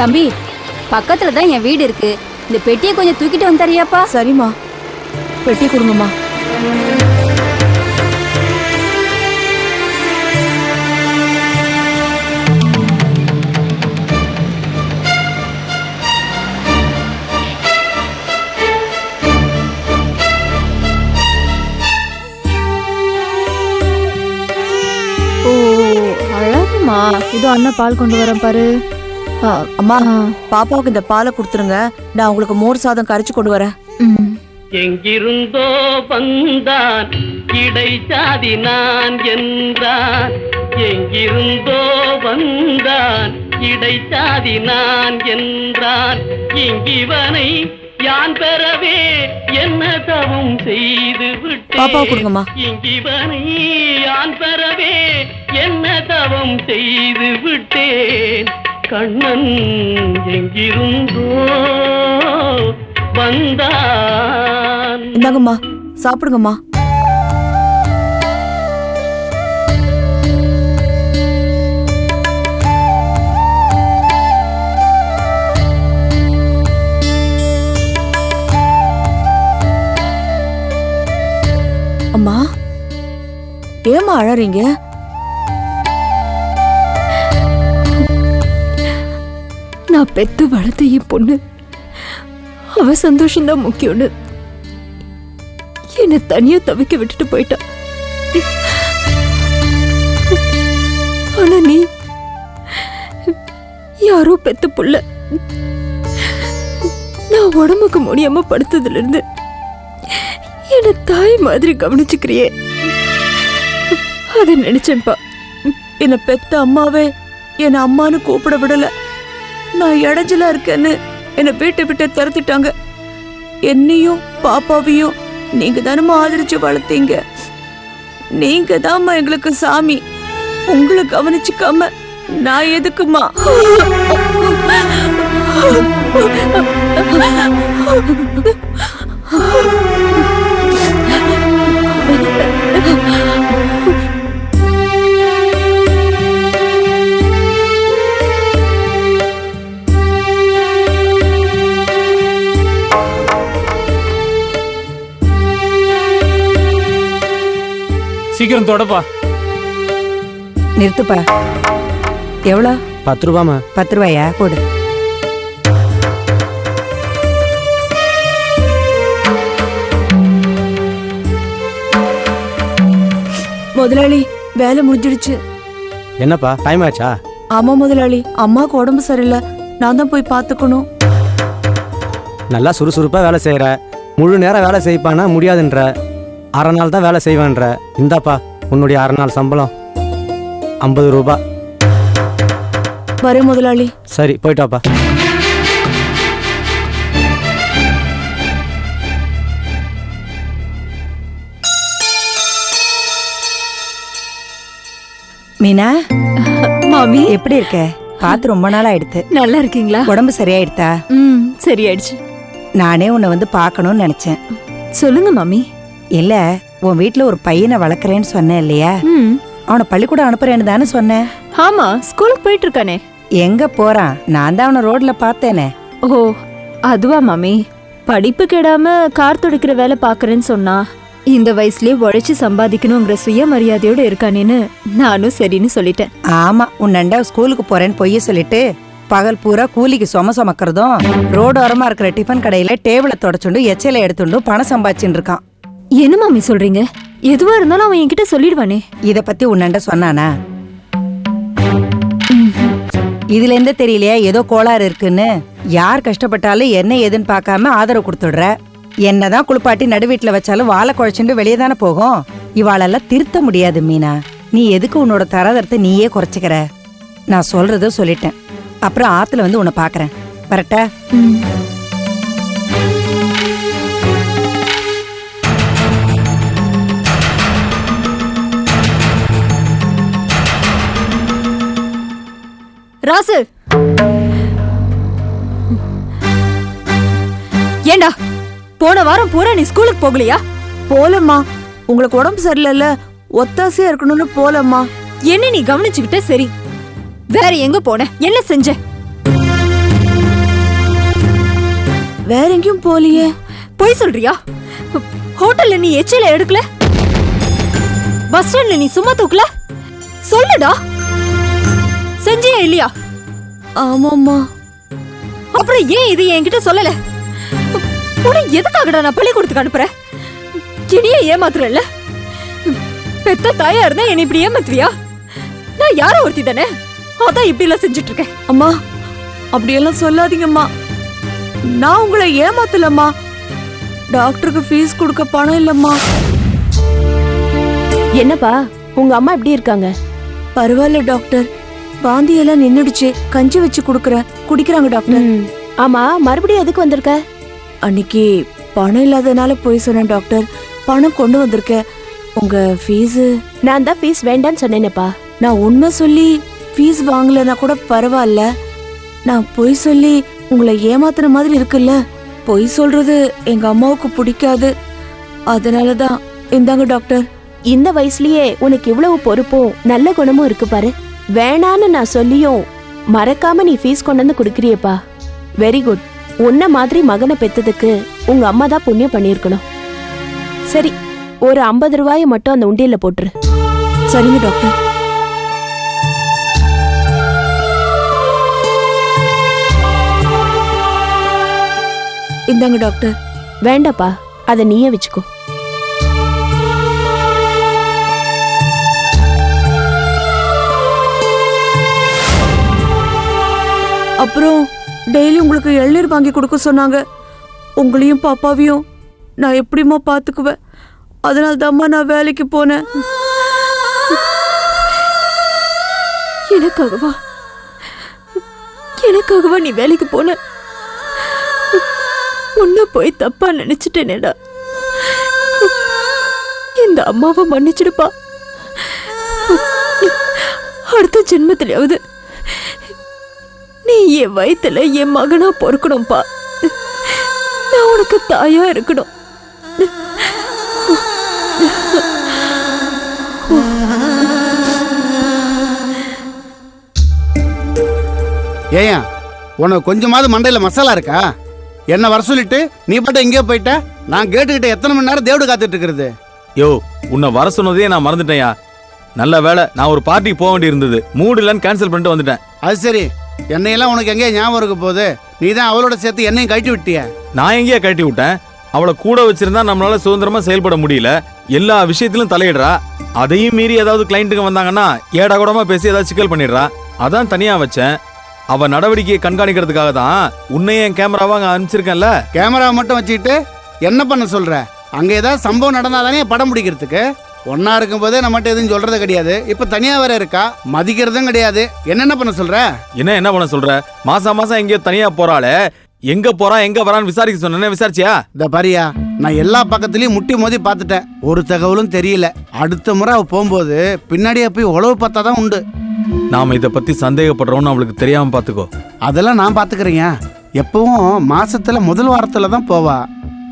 தம்பி பக்கத்துல தான் என் வீடு இருக்கு. இந்த பெட்டியை கொஞ்சம் தூக்கிட்டு வந்து தரியாப்பா சரிம்மா. பெட்டி கொடுங்கம்மா. ஓ அழகுமா. இதோ அண்ணா பால் கொண்டு வரேன் பாரு. ஆ, அம்மா பாப்பாவுக்கு இந்த பாலை கொடுத்துருங்க. நான் உங்களுக்கு மோர் சாதம் கரைச்சு கொண்டு வரேன். ம். எங்கிருந்தோ வந்தான் இடைச்சாதி நான் என்றான். எங்கிருந்தோ வந்தான் இடைச்சாதி நான் என்றான். இங்கிவனை யான் பெறவே என்ன தவம் செய்து பாப்பாவை விட்டேன் கொடுங்கம்மா. இங்கிவனை யான் பெறவே என்ன தவம் செய்து விட்டேன். கண்ணன் எங்கிருந்தோ வந்தான். இந்தாங்கம்மா சாப்பிடுங்கம்மா. அம்மா ஏம்மா அழறீங்க? நான் பெத்து வளர்த்த என் பொண்ணு. அவ சந்தோஷம்தான் முக்கியம்னு. என்னை தனியா தவிக்க விட்டுட்டு போயிட்டா. ஆனா நீ யாரோ பெத்த புள்ள. நான் உடம்புக்கு முடியாம படுத்ததுல இருந்து என்ன தாய் மாதிரி கவனிச்சுக்கிறியே. அதை நினைச்சேன்ப்பா என்னை பெத்த அம்மாவே என்னை அம்மான்னு கூப்பிட விடலை. நான் இடைஞ்சலா இருக்கேன்னு என்னை வீட்டை விட்டு துரத்திட்டாங்க. என்னையும் பாப்பாவையும் நீங்க தானம்மா ஆதரிச்சு வளர்த்தீங்க. நீங்க தாம்மா எங்களுக்கு சாமி. உங்களை கவனிச்சுக்காம நான் எதுக்குமா சீக்கிரம் தொடப்பா. நிறுத்துப்பா. எவ்வளோ? பத்து ரூபாமா பத்து ரூபாயா போடு. முதலாளி வேலை முடிஞ்சிடுச்சு. என்னப்பா டைம் ஆச்சா? ஆமா முதலாளி அம்மாவுக்கு உடம்பு சரியில்லை. நான் தான் போய் பார்த்துக்கணும். நல்லா சுறுசுறுப்பா வேலை செய்யற முழு நேரம் வேலை செய்ப்பானா முடியாதுன்ற. அரை நாள் தான் வேலை செய்வேன்ற. இந்தாப்பா உன்னுடைய அரை நாள் சம்பளம். ஐம்பது ரூபாய் வரேன் முதலாளி. சரி போயிட்டாப்பா. மீனா மாமி எப்படி இருக்க? பார்த்து ரொம்ப நாள் ஆயிடுத்து நல்லா இருக்கீங்களா? உடம்பு சரியாயிடுதா ம் சரியாயிடுச்சு. நானே உன்னை வந்து பார்க்கணும்னு நினைச்சேன். சொல்லுங்க மாமி. இல்ல உன் வீட்ல ஒரு பையனை வளர்க்குறேன்னு சொன்னேன் இல்லையா? அவனை பள்ளிக்கூடம் அனுப்புறேன்னு தானே சொன்னேன். ஆமா ஸ்கூலுக்கு போயிட்டு இருக்கானே எங்க போறான்? நான் தான் அவனை ரோட்ல பார்த்தேனே. ஓ அதுவா மாமி. படிப்பு கெடாம கார் துடைக்கிற வேலை பாக்குறேன்னு சொன்னா இந்த வயசுலயே உழைச்சு சம்பாதிக்கணுங்கிற சுயமரியாதையோட இருக்கானேன்னு நானும் சரின்னு சொல்லிட்டேன். ஆமா உன்னண்டா ஸ்கூலுக்கு போறேன்னு பொய்ய சொல்லிட்டு பகல் பூரா கூலிக்கு சும சுமக்கிறதும் ரோடு ஓரமா இருக்கிற டிஃபன் கடையில டேபிளை தொடச்சுண்டு எச்சையில எடுத்துண்டும் பணம் சம்பாதிச்சுட்டு இருக்கான். என்ன மாமி சொல்றீங்க? எதுவா இருந்தாலும் அவன் என்கிட்ட சொல்லிடுவானே. இத பத்தி உன்னண்ட சொன்னானா? இதுல எந்த தெரியலையா? ஏதோ கோளாறு இருக்குன்னு. யார் கஷ்டப்பட்டாலும் என்ன ஏதுன்னு பார்க்காம ஆதரவு கொடுத்துடுற. என்னதான் குளிப்பாட்டி நடுவீட்டுல வச்சாலும் வாழை குழைச்சுட்டு வெளியே தானே போகும். இவாளெல்லாம் திருத்த முடியாது மீனா. நீ எதுக்கு உன்னோட தராதரத்தை நீயே குறைச்சிக்கிற? நான் சொல்றத சொல்லிட்டேன். அப்புறம் ஆத்துல வந்து உன்னை பாக்குறேன் வரட்டா? ராசு. ஏண்டா போன வாரம் பூரா நீ ஸ்கூலுக்கு போகலையா? போலம்மா. உங்களுக்கு உடம்பு சரியில்லைல்ல ஒத்தாசையா இருக்கணும்னு போலம்மா. என்ன நீ கவனிச்சுக்கிட்ட சரி. வேற எங்க போன? என்ன செஞ்ச? வேற எங்கேயும் போலியே. பொய் சொல்றியா? ஹோட்டல்ல நீ எச்சில எடுக்கல? பஸ் ஸ்டாண்ட்ல நீ சும்மா தூக்கல? சொல்லுடா. செஞ்சியா இல்லையா? ஆமாம்மா. அப்புறம் ஏன் இது என்கிட்ட சொல்லல? உன எதுக்காகடா நான் பள்ளிக்கூடத்துக்கு அனுப்புறேன்? இனியே ஏமாத்துறல்ல? பெத்த தாயா இருந்தா என்னை இப்படி ஏமாத்துவியா? நான் யாரோ ஒருத்தி தானே? அதான் இப்படி எல்லாம் செஞ்சுட்டு இருக்கேன் அம்மா அப்படியெல்லாம் சொல்லாதீங்கம்மா. நான் உங்களை ஏமாத்தலம்மா. டாக்டருக்கு ஃபீஸ் கொடுக்க பணம் இல்லம்மா. என்னப்பா உங்க அம்மா எப்படி இருக்காங்க? பரவாயில்ல டாக்டர். வாந்தி எல்லாம் நின்னுடுச்சு கஞ்சி வச்சு குடுக்கறேன் குடிக்கிறாங்க டாக்டர். ஆமா மறுபடியும் எதுக்கு வந்திருக்க? அன்னைக்கு பணம் இல்லாதனால போய் சொன்னேன் டாக்டர். பணம் கொண்டு வந்திருக்கேன் உங்க ஃபீஸ்? நான் தான் ஃபீஸ் வேண்டான்னு சொன்னேனேப்பா. நான் உண்மை சொல்லி ஃபீஸ் வாங்கலைன்னா கூட பரவாயில்ல. நான் பொய் சொல்லி உங்களை ஏமாத்துற மாதிரி இருக்குல்ல. பொய் சொல்றது எங்க அம்மாவுக்கு பிடிக்காது. அதனால தான் இந்தாங்க டாக்டர். இந்த வயசுலயே உனக்கு இவ்வளவு பொறுப்பும் நல்ல குணமும் இருக்கு பாரு. வேணான்னு நான் சொல்லியும் மறக்காம நீ ஃபீஸ் கொண்டு வந்து குடுக்கறியேப்பா. வெரி குட் உன்ன மாதிரி மகனை பெத்ததுக்கு உங்க அம்மா தான் புண்ணியம் பண்ணியிருக்கணும். சரி ஒரு ஐம்பது ரூபாயை மட்டும் அந்த உண்டியல்ல போட்டுரு. சரிங்க டாக்டர் இந்தாங்க டாக்டர் வேண்டாப்பா அதை நீயே வச்சுக்கோ. அப்புறம் டெய்லி உங்களுக்கு இளநீர் வாங்கி கொடுக்க சொன்னாங்க. உங்களையும் பாப்பாவையும் நான் எப்படிம்மா பார்த்துக்குவேன் அதனால தாம்மா நான் வேலைக்கு போனேன். எனக்காகவா? எனக்காகவா நீ வேலைக்கு போன? உன்ன போய் தப்பா நினைச்சிட்டேனேடா. இந்த அம்மாவை மன்னிச்சிடுப்பா. அடுத்த ஜென்மத்திலேயாவது நீ என் வயித்துல என் மகனா பொறுக்கணும்ப்பா நான் உனக்கு தாயா இருக்கணும். ஏயா உனக்கு கொஞ்சமாவது மண்டையில் மசாலா இருக்கா? என்ன வர சொல்லிட்டு நீ பாட்டு எங்கேயோ போயிட்ட? நான் கேட்டுக்கிட்ட எத்தனை மணி நேரம் தேவடு காத்துட்டு இருக்கிறது? யோ உன்னை வர சொன்னதே நான் மறந்துட்டேன்யா. நல்ல வேலை நான் ஒரு பார்ட்டிக்கு போக வேண்டி இருந்தது மூடு இல்லைன்னு கேன்சல் பண்ணிட்டு வந்துட்டேன். அது சரி. என்னையெல்லாம் உனக்கு எங்கேயா ஞாபகம் இருக்க போகுது? நீ தான் அவளோட சேர்த்து என்னையும் கழட்டி விட்டிய? நான் எங்கேயா கட்டி விட்டேன். அவளை கூட வச்சிருந்தா நம்மளால சுதந்திரமா செயல்பட முடியல. எல்லா விஷயத்திலும் தலையிடுறா. அதையும் மீறி ஏதாவது கிளைண்ட்டுங்க வந்தாங்கன்னா ஏடா கூடமா பேசி ஏதாவது சிக்கல் பண்ணிடுறா. அதான் தனியா வச்சேன். அவ நடவடிக்கையை கண்காணிக்கிறதுக்காக தான் உன்னையும் என் கேமராவா அங்க அனுப்பிச்சிருக்கேன்ல. கேமரா மட்டும் வச்சுக்கிட்டு என்ன பண்ண சொல்ற? அங்க ஏதாவது சம்பவம் நடந்தாதானே படம் பிடிக்கிறதுக்கு? ஒன்னா இருக்கும்போதே நம்மகிட்ட எதுவும் சொல்றது கிடையாது. இப்ப தனியா வேற இருக்கா? மதிக்கிறதும் கிடையாது. என்னென்ன பண்ண சொல்ற? என்ன என்ன பண்ண சொல்ற? மாசம் மாசம் எங்கேயோ தனியா போறாளே. எங்க போறா எங்க வரான்னு விசாரிக்க சொன்னேன் விசாரிச்சியா? இந்த பாரியா நான் எல்லா பக்கத்துலயும் முட்டி மோதி பார்த்துட்டேன். ஒரு தகவலும் தெரியல. அடுத்த முறை அவ போகும்போது பின்னாடியே போய் உழவு பார்த்தா தான் உண்டு. நாம இத பத்தி சந்தேகப்படுறோம்னு அவளுக்கு தெரியாம பாத்துக்கோ அதெல்லாம் நான் பாத்துக்கிறேங்க எப்பவும் மாசத்துல முதல் வாரத்துல தான் போவா.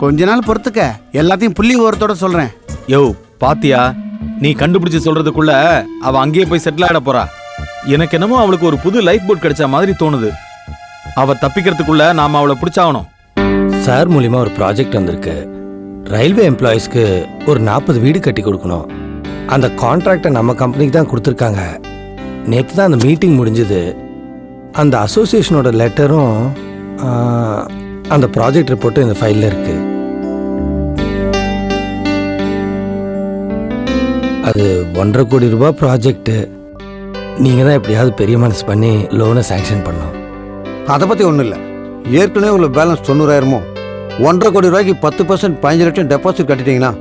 கொஞ்ச நாள் பொறுத்துக்க. எல்லாத்தையும் புள்ளி ஓரத்தோட சொல்றேன். யோ பாத்தியா நீ கண்டுபிடிச்சு சொல்றதுக்குள்ள அவ அங்கேயே போய் செட்டில் ஆகிட போறா. எனக்கு என்னமோ அவளுக்கு ஒரு புது லைஃப் போட் கிடைச்ச மாதிரி தோணுது. அவ தப்பிக்கிறதுக்குள்ள நாம அவளை பிடிச்சாகணும். சார் மூலியமா ஒரு ப்ராஜெக்ட் வந்திருக்கு. ரயில்வே எம்ப்ளாயீஸ்க்கு ஒரு நாற்பது வீடு கட்டி கொடுக்கணும். அந்த கான்ட்ராக்டை நம்ம கம்பெனிக்கு தான் கொடுத்துருக்காங்க. நேற்று தான் அந்த மீட்டிங் முடிஞ்சது. அந்த அசோசியேஷனோட லெட்டரும் அந்த ப்ராஜெக்ட் ரிப்போர்ட்டும் இந்த ஃபைலில் இருக்குது ஒன்றரை கோடி ரூபாய் ப்ராஜெக்ட்டு நீங்கள் தான் எப்படியாவது பெரிய மனசு பண்ணி லோனை சேங்ஷன் பண்ணணும். அதை பற்றி ஒன்றும் இல்லை. ஏற்கனவே உள்ள பேலன்ஸ் தொண்ணூறாயிரமோ? ஒன்றரை கோடி ரூபாய்க்கு பத்து பர்சன்ட் பதினஞ்சு லட்சம் டெபாசிட் கட்டிட்டீங்கன்னா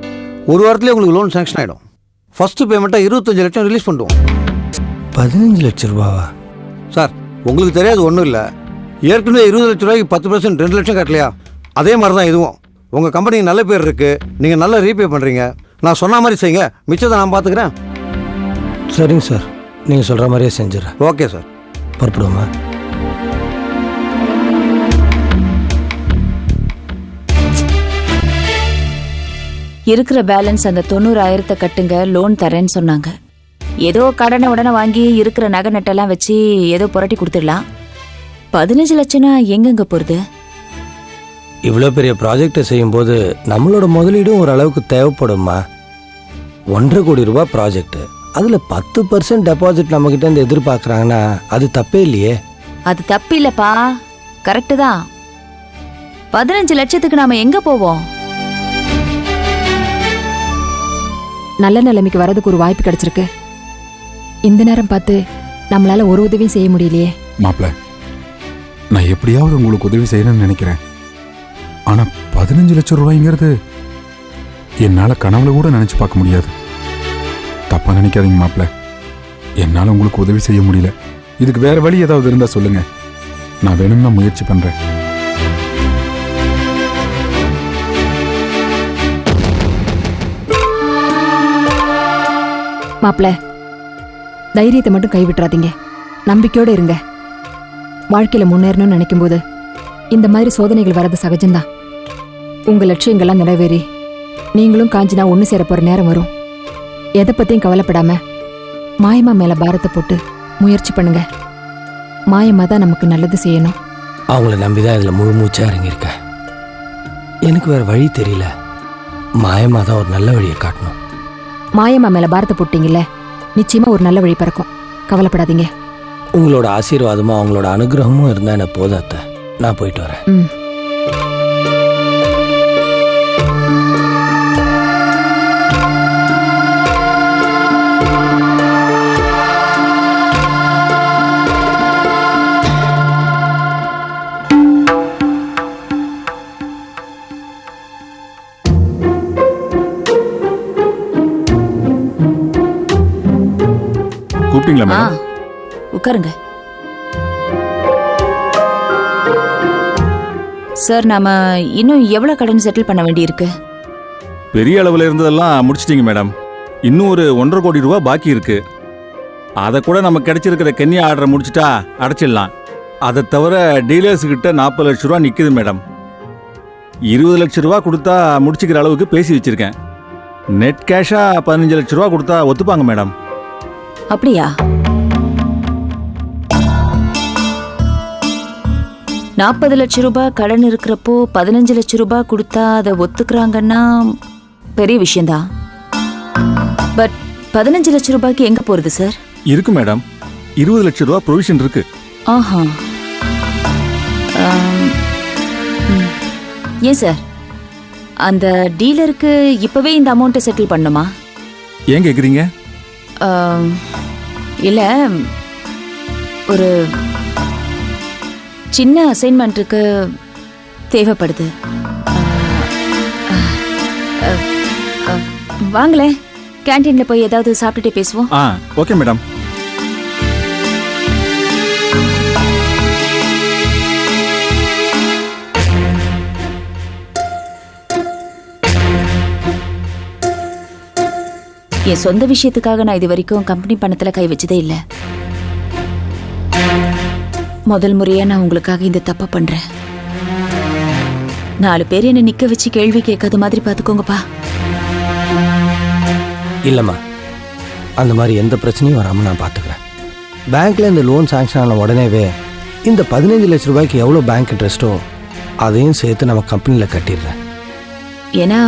ஒரு வாரத்திலே உங்களுக்கு லோன் சேங்ஷன் ஆகிடும் ஃபர்ஸ்ட் பேமெண்ட்டாக இருபத்தஞ்சு லட்சம் ரிலீஸ் பண்ணுவோம். பதினஞ்சு லட்ச ரூபாவா? சார் உங்களுக்கு தெரியாது ஒன்றும் இல்லை. ஏற்கனவே இருபது லட்ச ரூபாய்க்கு பத்து பர்சன்ட் ரெண்டு லட்சம் கட்டலையா? அதே மாதிரி தான் இதுவும் உங்கள் கம்பெனிக்கு நல்ல பேர் இருக்குது நீங்கள் நல்லா ரீபே பண்ணுறீங்க நான் சொன்ன மாதிரி செய்யுங்க. மிச்சத்தை நான் பார்த்துக்கிறேன் சரிங்க சார். நீங்கள் சொல்கிற மாதிரியே செஞ்சிடறேன். Okay sir. புறப்படுவோமா? இருக்கிற பேலன்ஸ் அந்த தொண்ணூறாயிரத்தை கட்டுங்க லோன் தரேன்னு சொன்னாங்க. ஏதோ கடனை உடனே வாங்கி இருக்கிற நகை நட்டெல்லாம் வச்சு ஏதோ புரட்டி கொடுத்துடலாம். பதினஞ்சு லட்சம்னா எங்கெங்க போறது? இவ்வளோ பெரிய ப்ராஜெக்டை செய்யும்போது நம்மளோட முதலீடும் ஓரளவுக்கு தேவைப்படும்மா ஒன்றரை கோடி ரூபாய் ப்ராஜெக்ட் அதில் பத்து பர்சன்ட் டெபாசிட் நம்மக்கிட்ட இருந்து எதிர்பார்க்குறாங்கன்னா அது தப்பே இல்லையே. அது தப்பு இல்லப்பா. கரெக்டு தான். பதினஞ்சு லட்சத்துக்கு நாம எங்க போவோம்? நல்ல நிலைமைக்கு வரதுக்கு ஒரு வாய்ப்பு கிடைச்சிருக்கு. இந்த நேரம் பார்த்து நம்மளால ஒரு உதவியும் செய்ய முடியலையே. மாப்ள நான் எப்படியாவது உங்களுக்கு உதவி செய்யணும்னு நினைக்கிறேன். ஆனா பதினஞ்சு லட்சம் ரூபாய்ங்கிறது என்னால கனவுல கூட நினைச்சு பார்க்க முடியாது. தப்பாக நினைக்காதீங்க மாப்ள என்னால் உங்களுக்கு உதவி செய்ய முடியல. இதுக்கு வேற வழி ஏதாவது இருந்தா சொல்லுங்க. நான் வேணும்னா முயற்சி பண்றேன். மாப்பிள்ள தைரியத்தை மட்டும் கைவிட்டுறாதீங்க. நம்பிக்கையோடு இருங்க. வாழ்க்கையில் முன்னேறணும்னு நினைக்கும்போது இந்த மாதிரி சோதனைகள் வர்றது சகஜம்தான். உங்கள் லட்சியங்கள்லாம் நிறைவேறி நீங்களும் காஞ்சினா ஒன்று சேர போகிற நேரம் வரும். எதை பத்தியும் கவலைப்படாம மாயமா மேல பாரத்தை போட்டு முயற்சி பண்ணுங்க. மாயமா தான் நமக்கு நல்லது செய்யணும். அவங்கள நம்பி தான் இதில் முழு மூச்சாக இறங்கியிருக்கேன் எனக்கு வேறு வழி தெரியல. மாயமாக தான் ஒரு நல்ல வழியை காட்டணும். மாயம்மா மேல பாரத்தை போட்டீங்கல்ல? நிச்சயமா ஒரு நல்ல வழி பிறக்கும். கவலைப்படாதீங்க. உங்களோட ஆசீர்வாதமும் அவங்களோட அனுகிரகமும் இருந்தால் எனக்கு போதும் அத்தை? நான் போயிட்டு வரேன். ம். ஆ மேடம் உட்காருங்க. சார் நாம இன்னும் எவ்வளவு கடன் செட்டில் பண்ண வேண்டியிருக்கு? பெரிய அளவில் இருந்ததெல்லாம் முடிச்சிட்டீங்க மேடம் இன்னும் ஒரு ஒன்றரை கோடி ரூபா பாக்கி இருக்கு. அதை கூட நமக்கு கிடைச்சிருக்கிற கென்யா ஆர்டரை முடிச்சிட்டா அடைச்சிடலாம். அதை தவிர டீலர்ஸ் கிட்ட நாற்பது லட்ச ரூபா நிற்குது மேடம் இருபது லட்ச ரூபா கொடுத்தா முடிச்சுக்கிற அளவுக்கு பேசி வச்சிருக்கேன். நெட் கேஷா பதினஞ்சு லட்ச ரூபா கொடுத்தா ஒத்துப்பாங்க மேடம் அப்படியா? நாற்பது லட்ச ரூபாய் கடன் இருக்கிறப்போ பதினஞ்சு லட்ச ரூபாய் கொடுத்தா அதை ஒத்துக்கிறாங்கன்னா பெரிய விஷயம்தான். பட் பதினஞ்சு லட்ச ரூபாய்க்கு எங்க போறது சார் இருக்கு மேடம் இருபது லட்ச ரூபா ப்ரொவிஷன் இருக்கு. ஆஹா. ஆம், ம். ஏன் சார் அந்த டீலருக்கு இப்பவே இந்த அமௌண்ட்டை செட்டில் பண்ணுமா? ஏன் கேட்குறீங்க ஆம், இல்ல ஒரு சின்ன அசைன்மெண்ட்டுக்கு தேவைப்படுது. வாங்களேன் கேண்டீன்ல போய் ஏதாவது சாப்பிட்டுட்டே பேசுவோம். ஆ ஓகே மேடம். என் சொந்த விஷயத்துக்காக நான் இது வரைக்கும் கம்பெனி பணத்துல கை வச்சதே இல்ல. முதல் முறையா நான் உங்களுக்காக இந்த தப்ப பண்றேன். நாலு பேர் என்ன நிக்க வச்சு கேள்வி கேட்காத மாதிரி பாத்துக்கோங்கப்பா இல்லைம்மா. அந்த மாதிரி எந்த பிரச்சனையும் வராமல் நான் பார்த்துக்கிறேன். பேங்க்கில் இந்த லோன் சாங்ஷன் ஆன உடனேவே இந்த பதினஞ்சு லட்ச ரூபாய்க்கு எவ்வளோ பேங்க் இன்ட்ரெஸ்ட்டோ அதையும் சேர்த்து நம்ம கம்பெனியில் கட்டிடுறேன். ஏன்னா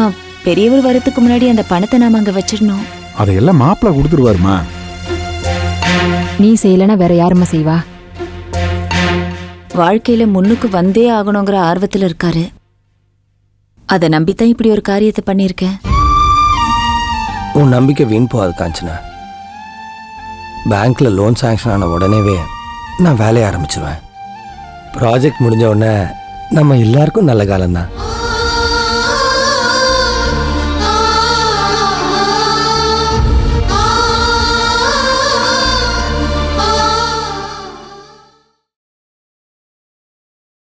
பெரியவர் வரதுக்கு முன்னாடி அந்த பணத்தை நாம அங்க வச்சிடணும். அதையெல்லாம் மாப்பிள்ள கொடுத்துருவாருமா? நீ செய்யலைன்னா வேற யாரும்மா செய்வா? வாழ்க்கையில முன்னுக்கு வந்தே ஆகணுங்கிற ஆர்வத்துல இருக்காரு. அதை நம்பித்தான் இப்படி ஒரு காரியத்தை பண்ணியிருக்கேன். உன் நம்பிக்கை வீண் போகாது காஞ்சனா. பேங்க்கில் லோன் சாங்ஷன் ஆன உடனேவே நான் வேலையை ஆரம்பிச்சிருவேன். ப்ராஜெக்ட் முடிஞ்ச உடனே நம்ம எல்லாருக்கும் நல்ல காலம்தான்.